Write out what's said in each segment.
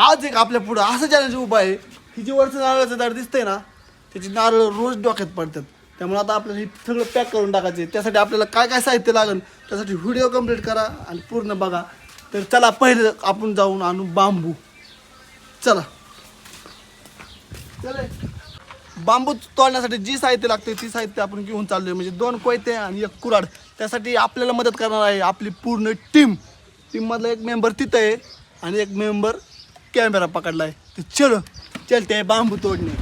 आज एक आपल्या पुढं असं चॅलेंज उभं आहे. ही जी वरचं नारळाचं झाड दिसतंय ना त्याची नारळ रोज डोक्यात पडतात. त्यामुळे आता आपल्याला हे सगळं पॅक करून टाकायचे त्यासाठी आपल्याला काय काय साहित्य लागेल त्यासाठी व्हिडिओ कंप्लीट करा आणि पूर्ण बघा. तर चला पहिलं आपण जाऊन आणू बांबू. चला. चला. बांबू तोडण्यासाठी जी साहित्य लागते ती साहित्य आपण घेऊन चाललोय. म्हणजे दोन कोयते आणि एक कुराड त्यासाठी आपल्याला मदत करणार आहे आपली पूर्ण टीम टीममधला एक मेंबर तिथं आहे आणि एक मेंबर कॅमेरा पकडला आहे तर चलो चलते बांबू तोडणे.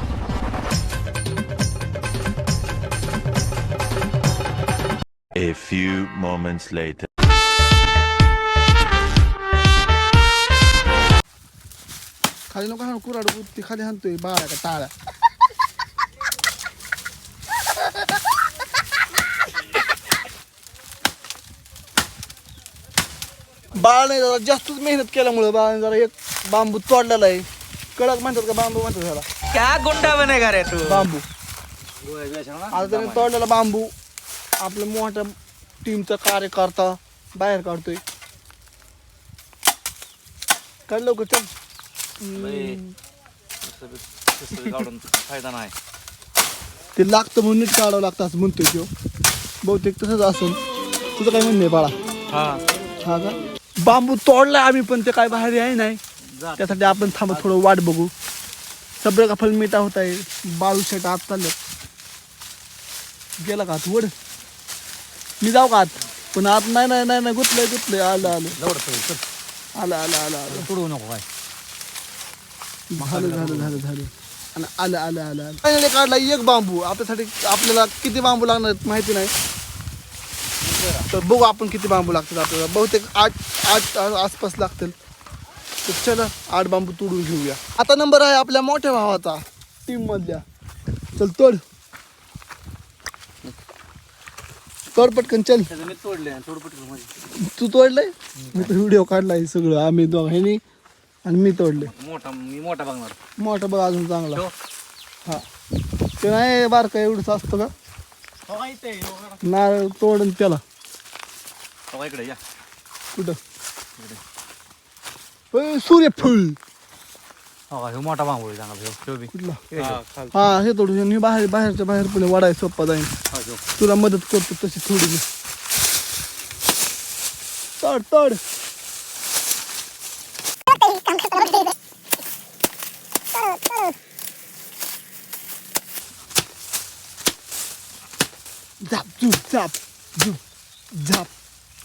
A few moments later. खाली नको हाणू कुराड ती खाली हाणतोय बाळा का टाळा बाळाने जरा जास्तच मेहनत केल्यामुळं बाळाने जरा एक बांबू तोडलेला आहे. कडक म्हणतात का बांबू म्हणतात त्याला क्या गुंडा बनेगा रे तू? बांबू. आता त्याने तोडलेला बांबू. आपल्या मोठ्या टीमचा कार्यकर्ता बाहेर काढतोय. काय लवकर चल. काढून फायदा नाही. ते लागतं म्हणून नीट काढावं लागतं असं म्हणतोय तो. बहुतेक तसंच असेल. तुझं काय म्हणणं आहे बाळा? हा. हा का? बांबू तोडलाय आम्ही पण ते काय बाहेर आहे नाही. त्यासाठी आपण थांबा थोडं वाट बघू. सगळं का फल मिठा होत आहे बाळू शेट आत चालले. गेला का आत? वड. मी जाऊ का आत? पण आत नाही नाही नाही नाही. गुतलंय गुतलंय. आलं आलं. आलं आलं आलं आलं. तुडवू नको काय. झालं झालं झालं झालं. आणि आलं आलं आलं आलं. Finally काढला एक बांबू. आपल्यासाठी आपल्याला किती बांबू लागणार माहिती नाही. तर बघू आपण किती बांबू लागतात आपल्याला. बहुतेक आठ आठ आसपास लागतील. तर चला आठ बांबू तोडून घेऊया. आता नंबर आहे आपल्या मोठ्या भावाचा टीम मधल्या चल तोड. तोड पटकन चल. मी तोडले पटकन तू तोडलंय? मी तर व्हिडिओ काढलाय सगळं आम्ही दोघांनी आणि मी तोडले मोठा मी मोठा बघणार. मोठा बघ अजून चांगला. हा. ते नाही बारका एवढंच असतं का? हो इथे नारळ तोडून त्याला. हो इकडे या. कुठं? होय, सूर्यफूल हो का ह्यो मोठा बांबू आहे चांगला ह्यो. ठेव बी. कुठला? हा, खाल. हा हे तोडून आणि बाहेर बाहेरच्या बाहेर पुढे वाढाय सोपा जाईल हा, ठेव. तुला मदत करतो तशी थोडी मी. तोड तोड. झाप झुप झाप झुप झाप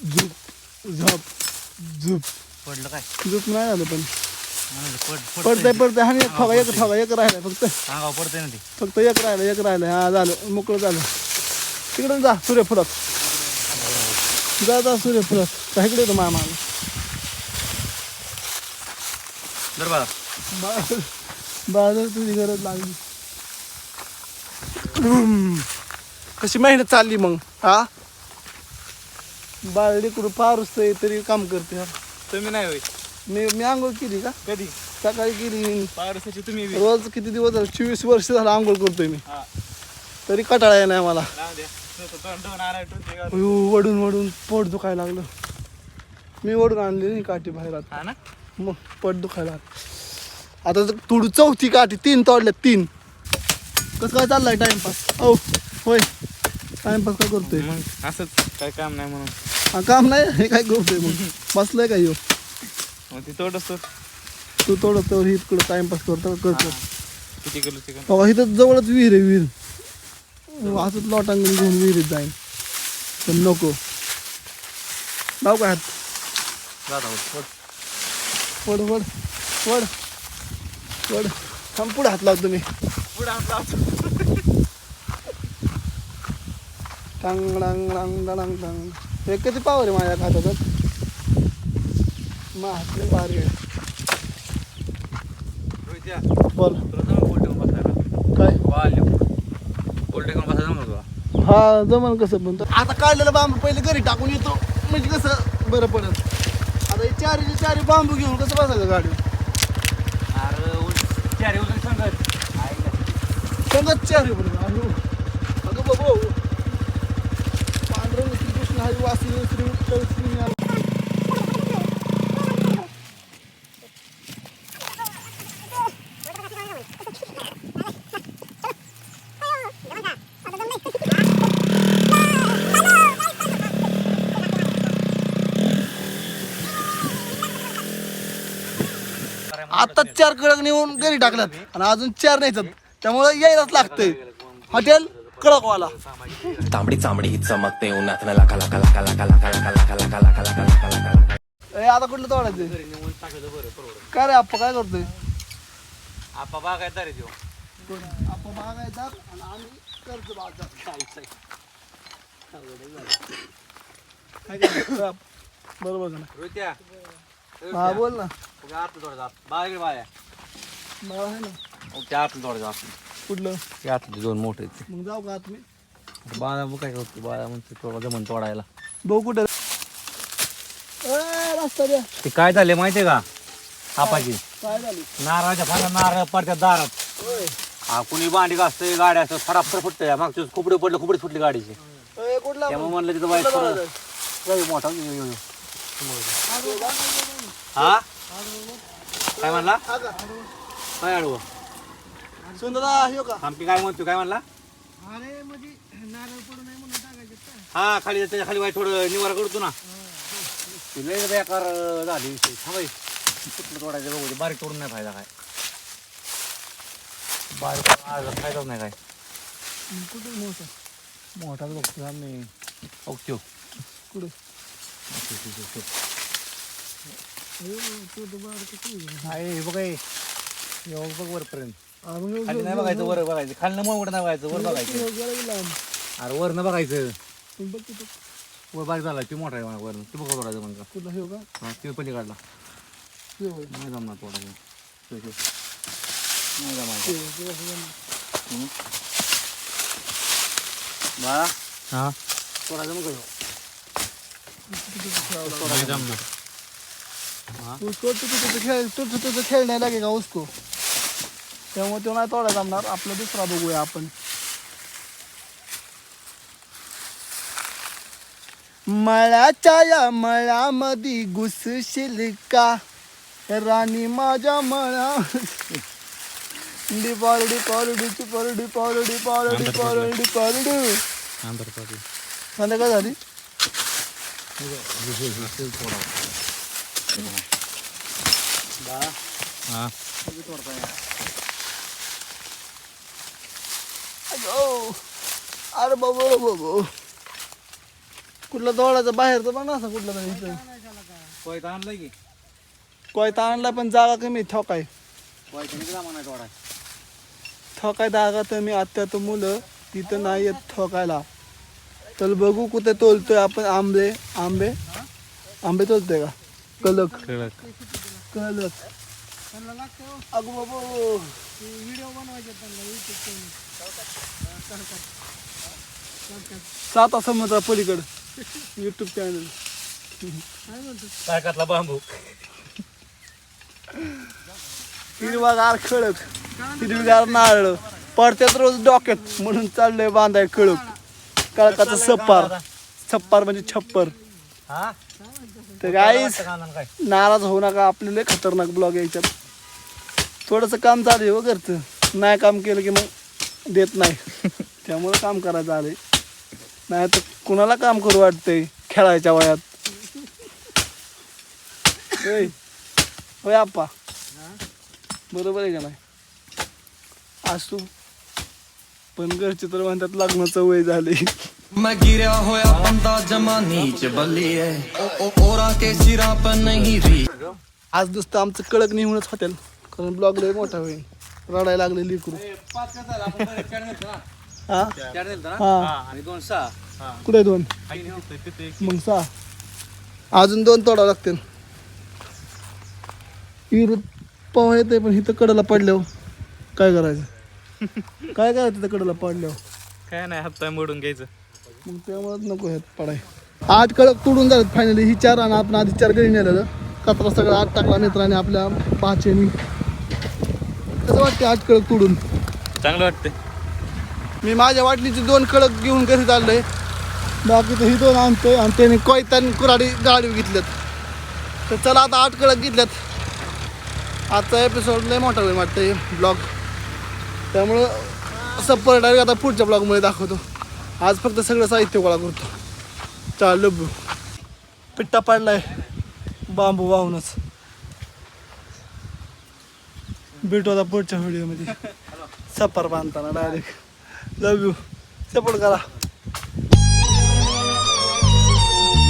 झुप झाप झुप पडलं काय? झुप नाही झालं पण. पड पडतंय पडतंय हा एक ठोका एक ठोका एक राहिलाय फक्त. अंगावर पडतंय ना ती. फक्त एक राहिलं एक राहिलं हा झालं. मोकळं झालं. तिकडून जा सूर्यफुलात. जा जा सूर्यफुलात. इकडे येतो मामा. बाजार तुझी गरज लागली. हम्म. कशी मेहनत चालली मग हा? बाळडी कुठं पारुस तरी काम करते. हा. तुम्ही नाही होय. मी मी आंघोळ केली का? कधी? सकाळी केली पारसाची तुम्ही बी. रोज किती दिवस झाले? चोवीस वर्ष झालं आंघोळ करतोय मी. हा. तरी कटाळा नाही मला. द्या. दोन दोन? अयो, वडून वडून पोट दुखायला लागलं. मी वडून आणली नाही काठी बाहेर आता. हा ना? मग पोट दुखायला लागलं. आता जर तोडू चौथी काठी तीन तोडल्या तीन. कसं काय चाललंय टाइमपास हो होय. टाइमपास काय करतोय? मग असंच काय काम नाही म्हणून. हा काम नाही हे काय करतोय मग? बसलाय का यो? मग ती तोड असतो. तू तोडत तर इकडं टाइमपास करतो करतो किती किलो चिकन? बाबा इथं जवळच विहीर आहे विहीर. असंच लोटांगण घेऊन विहिरीत जाईन. पण नको. लाव काय हात? जात वड वड वड वड थांब पुढे हात लावतो मी पुढे हात लावतो टांग डांग डांग डांग डांग. हे किती पावर आहे माझ्या खात्यात? या. बोल. काय? हा जमल कसं तर. आता काढलेलं बांबू पहिले घरी टाकून येतो. म्हणजे कसं बरं पडेल आता हे चारीचे चारी बांबू घेऊन कसं बसायचं गाडी अरे चारी सांगत. संगत चारी बरोबर अयो अगं बाबा आता चार कडक नेऊन घरी टाकल्यात आणि अजून चार नाही त्यामुळे यायलाच लागतंय. हॉटेल? कडकवाला तांबडी चांबडी चमकते उन्हात लाका लाका लाका लाका लाका लाका लाका लाका लाका लाका लाका लाका लाका ए आता कुठलं तोडायचं काय रे आप्पा काय करतोय आपा बागायत रे देऊ आप्पा बागायचा आणि आम्ही करतो बाजार? बरोबर रोत्या हा बोल ना आतलं थोडं जात बागे बाया मला आहे ना त्या आतलं थोडं जात कुठलं ते आतले दोन मोठे मग जाऊ का तुम्ही बाळा मग काय करतो? बाळा म्हणतो थोडं जमन तोडायला. भाऊ कुठे. ए, रस्ता द्या. ते काय झाले माहितीये का? आपाची काय झाली? नारळाच्या फांद्या नारळ पडत्या दारात. होय. हा कुणी भांडी घासतंय गाड्या असं फराब फर फुटतंय मागच्या खुपडे पडलं खुपडे फुटली गाडीची. ए, कुठला त्यामुळे म्हणलं तिथं वाईट कुठला थोडं तोडायचं? लय मोठा. यो, यो, यो. हा? काय म्हणला? हा का? काय अडवं सुंदरा ह्यो का आमची काय म्हणतो काय म्हणला? हा खाली त्याच्याखाली वाईट थोडं निवारा करतो ना. ती लय बेकार झाली विषय. थांबाय कुठलं तोडायचं बघू दे. बारीक तोडून नाही फायदा काय. बारीक तोडायला फायदाच नाही काय. कुठे मोठा? मोठाच बघतो आम्ही ओके कुठे? आहे बघ हे. हे बघ बघ वरपर्यंत हा, मग खाली नाही बघायचं वर बघायचं. खाली मग उघड नाही बघायचं वर बघायचं. ह्यो गेला की लांब. अरे वर न बघायचं. बघ तिथं. वर बारीक झाला ते मोठा आहे वर. ते बघा तोडायचं म्हणजे कुठला का? हा ते पलीकडला. होय. नाही जमणार ते. नाही जमायचं ते- ते असं जमलं. बाळा. हा. तोडायचं मग नाही जमणार. उसको तो तो तो खेळ तो तो तो खेळ नाही लागे का उसको त्यामुळे तो नाही तोडा जमणार. आपला दुसरा बघूया आपण. मळ्याच्या या मळ्यामध्ये घुसशील का? राणी माझ्या मळ्या डिपारडी पारडी चिपारडी पारडी पारडी पारडी. पारडी. सांगा काय झाली? हा अगो. अरे बाबा बाबा. कुठला दोडाचा बाहेरचा पण असा कुठला तरी इथं. कोयता आणलाय की? कोयता आणला पण जागा कमी नाही तोडाय ठोकाय जागा तर मी आत्या तर मुलं तिथं नाही येत ठोकायला. तर बघू कुठे तोलतोय आपण आंबे आंबे. आंबे तोलतोय का? कलक. कळक कलक. अगो बाबा व्हिडिओ सात समुद्रा पलीकड. युट्यूब चॅनल ताकातला बांबू. हिरवागार खळक. हिरवीगार नारळ. पडत्यात रोज डोक्यात म्हणून चाललंय बांधाय खळक. कळकाचं सप्पार. छप्पार म्हणजे छप्पर. तर गाईस काय? नाराज होऊ नका आपल्याला लय खतरनाक ब्लॉग यायच्यात थोडंसं काम चालू आहे हो घरचं. नाही काम केलं की मग देत नाही. त्यामुळे काम करायचं आले. नाही तर कुणाला काम करू वाटते खेळायच्या वयात? होय. होय आप्पा. बरोबर आहे का नाही? असू पण घर चित्र म्हणतात लग्नाचं वय झाले. मैं गिरा होया बंदा जमा नीच बल्ली है। ओरा के सिरा पर नहीं री। आज दोस्त आमचं कडक निघूनच हॉटेल. कारण ब्लॉग लय मोठा होईल. रडायला लागले लिकरू. हा. हा? आणि दोन सहा. कुठे दोन? मग सहा. अजून दोन तोडावं लागतील. विहिरीत पोहा येते पण इथं कडला पडल्यावर काय करायचं? काय करायचं तिथं कडला पडल्यावर? काय नाही हात मोडून घ्यायचं. मग त्यामुळे नको ह्यात पडाय. आठ कडक तुडून झालेत फायनली ही चार आणि आपण आधी चार घरी नेलेलं. कचरा सगळा आत टाकला मित्राने आपल्या पाचेनी कसं वाटते आठ कडक तुडून? चांगलं वाटतंय. मी माझ्या वाटणीची दोन कडक घेऊन घरी चाललोय. बाकी तर ही दोन आणतोय आणि त्याने कोयतान कुराडी गाडी घेतल्यात. तर चला आता आठ कडक घेतल्यात. आजचा एपिसोड लय मोठा होईल वाटतं ब्लॉग त्यामुळं सप्पर डायरेक्ट आता पुढच्या ब्लॉगमध्ये दाखवतो. आज फक्त सगळं साहित्य गोळा करतो. चाल पिट्टा पाडलाय. बांबू वाहूनच. भेटू आता पुढच्या व्हिडिओमध्ये सफर बांधताना डायरेक्ट लव यू सपोर्ट करा.